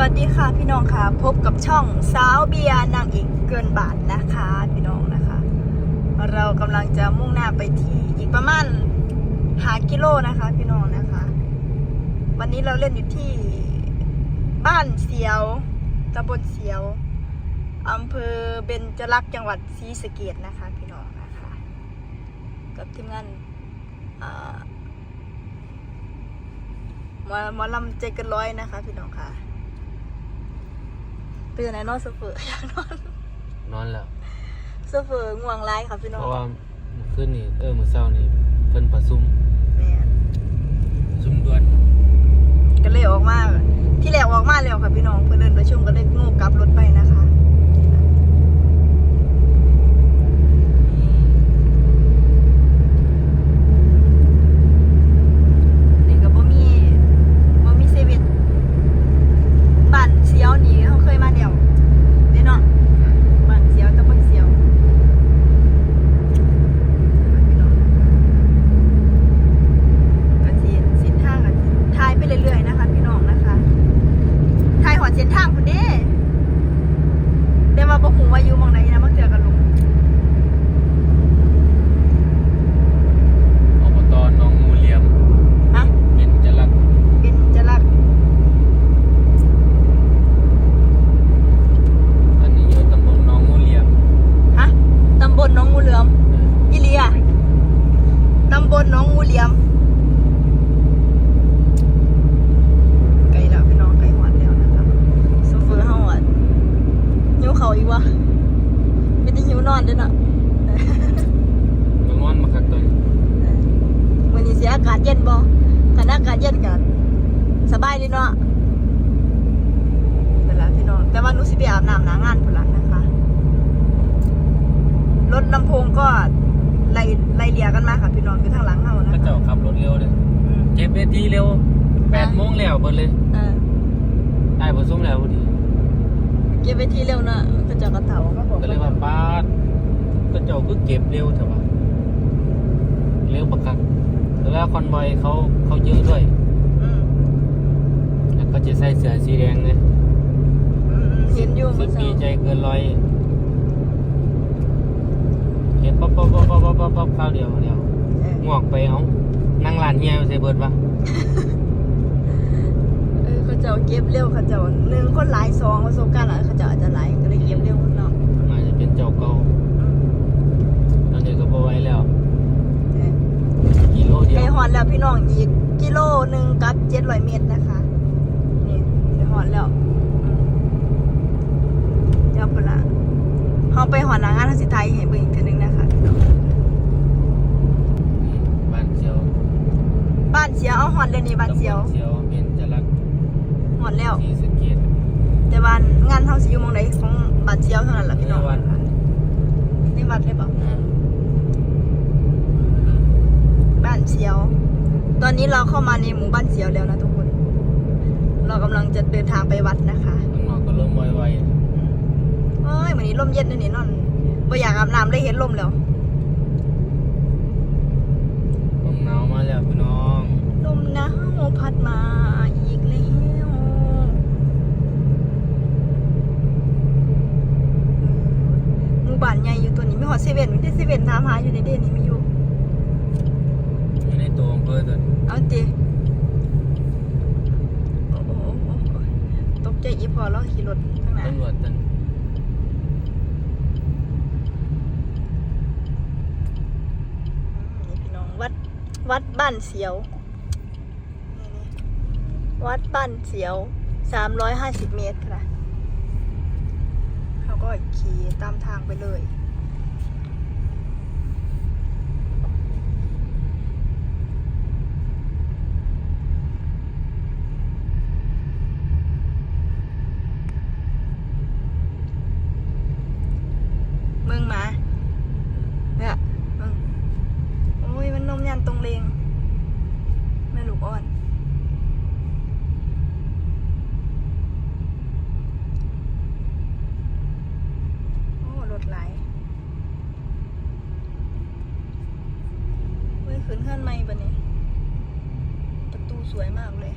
วัสดีค่ะพี่น้องค่ะ พบกับช่องสาวเบียร์นางเอกเกินบาทนะคะ พี่น้องนะคะ เรากำลังจะมุ่งหน้าไปที่อีกประมาณหากิโลนะคะ พี่น้องนะคะ วันนี้เราเล่นอยู่ที่บ้านเสียวตำบลเสียวอำเภอเบญจรักษ์จังหวัดศรีสะเกดนะคะ พี่น้องนะคะ กับทีมงานอ่าหมอลำใจเกันร้อยนะคะ พี่น้องค่ะ ตื่นไหนนอนเสเฟออยากนอนนอนแล้วเสเฟอง่วงร้ายค่ะพี่น้องเพราะว่ามื้อคืนนี่เออมื้อเช้านี่เพิ่นประชุม แม่น ประชุมด่วน ก็เลยออกมา ที่แรกออกมาแล้วค่ะพี่น้องเพื่อนเดินประชุมก็เลยงูกลับรถไปนะคะนี่ก็บ่มีบ่มีเซเว่นบ้านเสียวนี่เขาเคยมาแล้วเด้เนาะ บ้านเสียวตะบนเสียวพี่น้องก็สิสินทางก็ทายไปเรื่อยๆนะคะ พี่น้องนะคะทายหอดเส้นทางคุณเด้แต่ว่าบ่ฮู้ว่าอยู่หม่องใดนะบ่เจอกันลุง อบตหนองงูเหลี่ยม ฮะ เป็นจะรัก เป็นจะรัก อันนี้อยู่ตำบลหนองงูเหลี่ยม ฮะตำบลหนองงูเหลือมอีเลีย ตำบลหนองงูเหลี่ยมไกลแล้วพี่น้องไกลหอดแล้วนะคะโซเฟอร์เฮาอะหิวเขาวอีกวะไม่ได้หิวนอนเด้วยเนาะก็งอนมาคักตัวนี้วันนี้เสียอากาศเย็นบ่คันอากาศเย็นกันสบายดีเนาะเป็นละพี่น้อง แต่ว่าหนูสิไปอาบน้ำหนางานพุ่นละนะคะ รถลำโพงก็ไล่ไล่เลียกันมาค่ะพี่น้องอยู่ทางหลังเฮานะก็คะเจ้าขับรถเร็วเลยอืมเก็บเวทีเร็ว8โมงแล้วเบิดเลยเออได้ประชุมแล้วพอดีเก็บไปที่เร็วเนาะก็เจะกระเถาก็บอกก็เลยว่าปาดก็เจ้าคือเก็บเร็วเถอะวะเร็วประคักแล้วคอนบอยเขาเขาเยอะด้วยอืมแล้วก็จะใส่เสื้อสีแดงเนี่ยอืมเห็นอยู่สิเมื่บอปีเช้าใจเกินร้อย เห็นป๊อปป๊อปป๊อปป๊อปป๊อปป๊อปป๊อปข้าวเดียวเดียวเออง่วงไปเอานั่งร้านเฮียไปใส่เบิดปะเออเขาเจ้าเก็บเร็วเขาเจ้าหนึ่งคนหลายซองประสบการณ์หลายเขาเจ้าอาจจะหลายก็เลยเก็บเร็วเนาะอาจจะเป็นเจ้าเก่าอืมตอนนี้ก็บ่ไหวแล้วเออกิโลเดียไก่วหอนแล้วพี่น้องอีกกิโลหนึ่งกับเจ็ดร้อยเมตรนะคะนี่ไก่หอนแล้วอืมเดี๋ยวไปละ เขาไปหอนหนางานทางสิไทยเห็นเบิ่งอีกทีหนึงนะคะพี่น้องบ้านเชียวบ้านเสียวเอาหอนเลยนี่บ้านเสียวตำบลเชียวเป็นจะรักหอนแล้วสีสะเกตแต่บ้านงานเฮาสิอยู่หมองใดของบ้านเสียวเท่านั้นแหละพี่น้องในวัดนี่วัดเลยเปล่าบ้านเสียว ตอนนี้เราเข้ามาในหมู่บ้านเสียวแล้วนะทุกคน เรากำลังจะเดินทางไปวัดนะคะ ข้างนอกก็เริ่มไว เอ้ยวันนี้ลมเย็นนะนี่นอนบ่อยากอาบน้ำเลยเห็นลมแล้วๆลมหนาวมาแล้วพี่น้องลมหนาวพัดมาอีกแล้วหมู่บ้านใหญ่อยู่ตัวนี้ไม่หอดเซเว่นไม่ได้เซเว่นถามหาอยู่ในเดนนี่มีอยู่ อยู่ในตัวอำเภอตัวเอาจีโอ้โหโอ้โหตกใจอีพอแล้วขี่รถข้างหน้า ตำรวจตันนี่พี่น้องวัด วัดบ้านเสียว วัดบ้านเสียวสามร้อยห้าสิบเมตรค่ะ เขาก็ขี่ตามทางไปเลย สวยมากเลย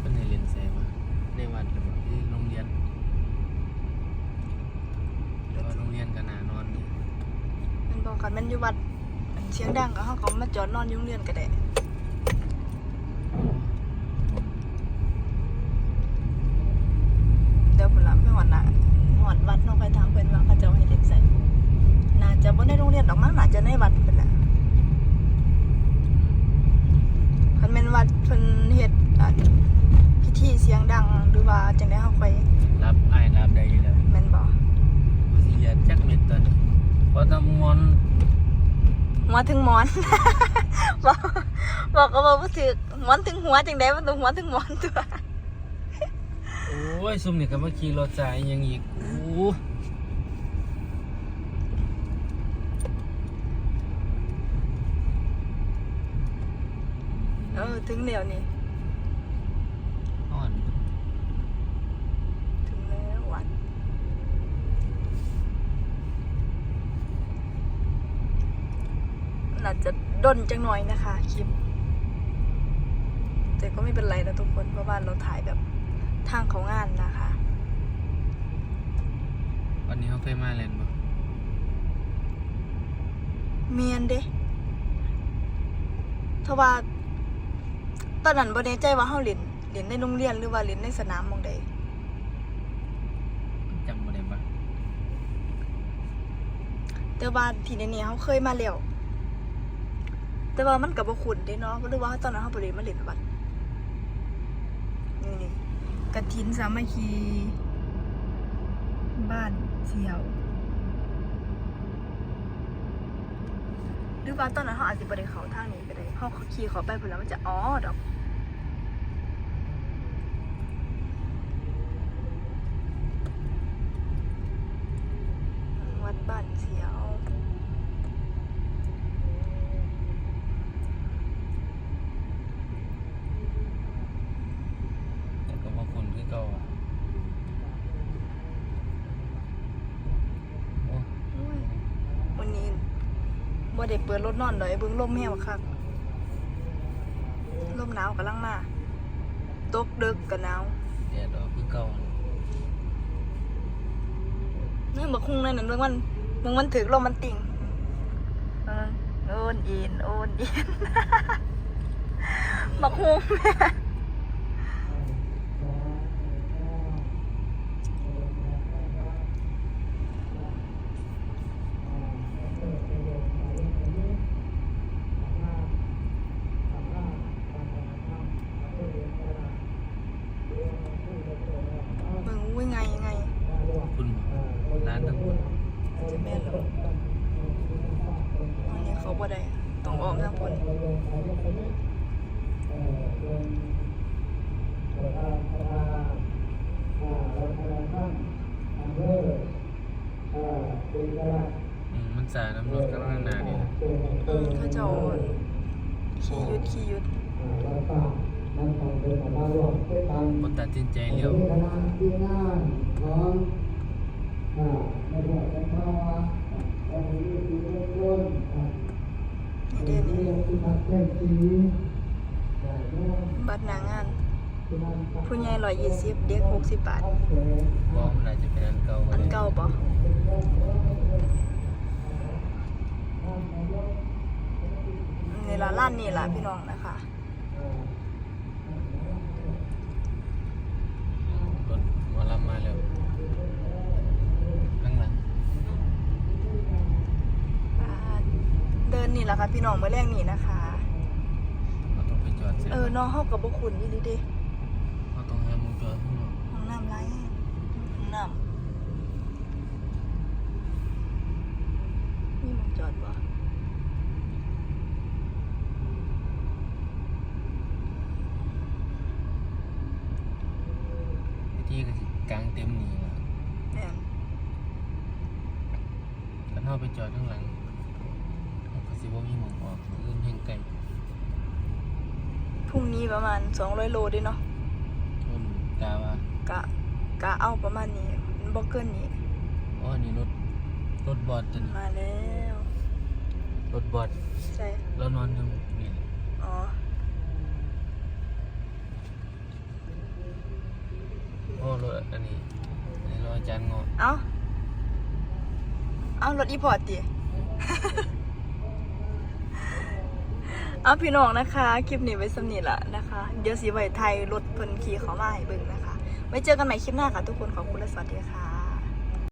เป็นในเรียนแซมอะในวัดหรือโรงเรียนหรอาโรงเรียนกันหนานอนมันบอกกันมันอยู่วัดเสียงดังก็ห้องเขามาจอดนอนยุ่โรงเรียนก็ได้ อดวัดเน้องไปทางเพิ่นว่าเขาจะเอาให้เด็กใส่น่าจะบ่ในโรงเรียนดอกมั้งน่าจะในวัดเพิ่นแหละคันแม่นวัดเพิ่นเฮ็ดอะพิธีเสียงดังหรือว่าจังได๋เฮาค่อยรับไอ้ายรับได้อยู่แล้วแม่นบ่บ่สิยานจักเม็ดตอนนี้เพราะถ้ามอนหัวถึงหมอนบอกบอกก็บอกว่าถือหมอนถึงหัวจังไดมันต้องหัวถึงหมอนตัวโอ้ ยซุ่มนี่ก็มาขี่รถสายอิหยังอีกโอ้เออถึงแล้วนี่อ่อนถึงแล้ววัดน่าจะด้นจังหน่อยนะคะคลิป แต่ก็ไม่เป็นไรนะทุกคนเพราะว่าเราถ่ายแบบ ทางของงานนะคะ วันนี้เขาเคยมาเล่นบ่เมียนเด้ทว่าตอนนั้นบ่แน่ใจว่าเฮาเล่นเล่นในโรงเรียนหรือว่าเล่นในสนามหมองใดจำบ่ได้บ่แต่ว่าที่นี่เขาเคยมาแล้วแต่ว่ามันกับบ่คุ้นเด้เนาะหรือว่าตอนนั้นเขาบ่ได้มาเล่นวัดนี่ กระถินสามัคคี บ้านเสียว หรือว่าตอนนั้นเขาอาจจะไปเขาทางนี้ก็ได้เขาขี่เขาไปพุ่นแล้วมันจะอ๋อดอก วัดบ้านเสียว แต่ก็บ่คนคือเก่าอะโอ้ อุ้ยวันนี้ บ่ได้เปิดรถนอนเลยเบิ่งลมแห้งคักลมหนาวกำลังมาตกดึกก็หนาวแดดออกคือเก่านี่บักคุ้งนั่นน่ะเบิ่งมันเบิ่งมันถึกลมมันติ่งเออโอนอินโอนอินบักคุ้ง เบิ่งอุ้ยไงไง คุณบ่ร้านทั้งคุณจะแม่นหรออันนี้เขาบ่ได้ต้องออกทางพ้นอืมมันสายน้ำรถข้างหน้านี่นะอืมเขาเจะขี่ยุดขี่ยุดบ่ตัดสินใจเร็ว นี่เด้นี่บัตรหนางาน ผู้ใหญ่ร้อยยี่สิบเด็กหกสิบบาทบ่มันอาจจะเป็นอันเก่าอันเก่าปะนี่ละร้านนี่ละพี่น้องนะคะ รถหมอลำมาแล้วข้างหลัง อ่าเดินนี่แห ละค่ะพี่น้องเมื่อแรกนี่นะคะ เราต้องไปจอดเสียเออน้องเฮากับบุคุณนี่ดิเด้เราต้องให้มึงจอดข้างนอกห้องน้ำไรห้องน้ำนี่มันจอดปะวิธีก็สิกลางเต็มนี่ล่ะแม่นคันเฮาไปจอดข้างหลังเราก็สิ บ่มีหม้องออกอื่นแห่งไกลพรุ่งนี้ประมาณ 200 โลเด้เนาะทุนกาว่ากะกะเอาประมาณนี้มันบ่เกินนี้อ๋อนี่รถรถบอดตัวนี้มาแล้วรถบอดใช่แล้วนอนตรงนี่แหละอ๋อโอ้รถอันนี้อันนี้รถอาจารย์งอเอาเอารถอีพอร์ตดิ เอาพี่น้องนะคะ คลิปนี้ไว้สำนีละนะคะ เดี๋ยวสีไวไทยรถเพิ่นขี่เขามาให้เบิ่งนะคะ ไว้เจอกันใหม่คลิปหน้าค่ะทุกคนขอบคุณและสวัสดีค่ะ